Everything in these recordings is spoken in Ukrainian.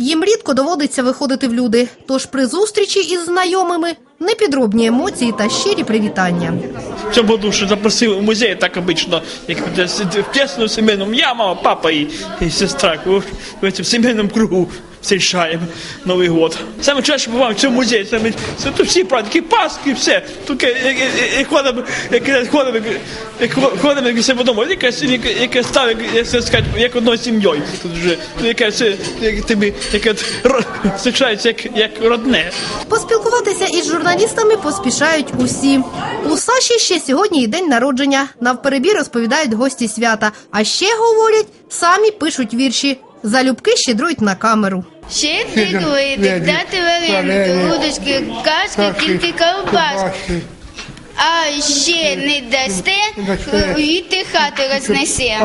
Їм рідко доводиться виходити в люди, тож при зустрічі із знайомими непідробні емоції та щирі привітання. В цьому що запросили в музей, так обично, як в тісному сімейному, я, мама, папа і, і сестра, в цьому сімейному кругу зустрічаємо Новий год. Саме часто буваємо в цьому музеї, саме, це тут всі праздники, Пасхи, все. Тут як, як, як, як ходимо, як, ходимо, як ходимо, як себе вдома, якась, як, як став, як, сказати, як одною сім'єю. Тут вже, якась, як тобі, як, зустрічається, як, як родне. Поспілкуватися із журналістами поспішають усі. У Саші ще сьогодні і день народження. Навперебі розповідають гості свята. А ще говорять, самі пишуть вірші. Залюбки щедрують на камеру. Щедрий глидик, дати вареники, удочки, кашки, тільки ковбаски. А ще не дасте, віти хати рознесе.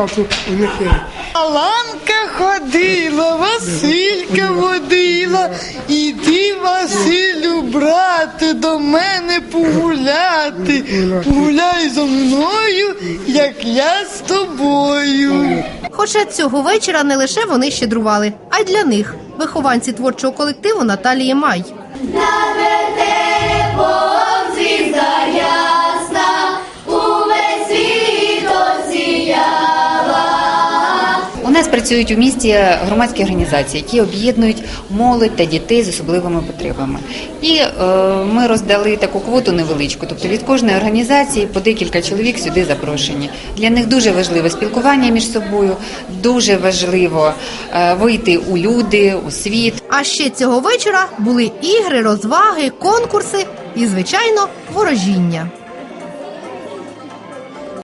Аланка ходила, Василька водила, іди, Василю, брате, до мене погуляти. Погуляй зо мною, як я з тобою. Хоча цього вечора не лише вони щедрували, а й для них вихованці творчого колективу Наталії Май. Нас працюють у місті громадські організації, які об'єднують молодь та дітей з особливими потребами. І е, ми роздали таку квоту невеличку. Тобто від кожної організації по декілька чоловік сюди запрошені. Для них дуже важливе спілкування між собою, дуже важливо е, вийти у люди, у світ. А ще цього вечора були ігри, розваги, конкурси і, звичайно, ворожіння.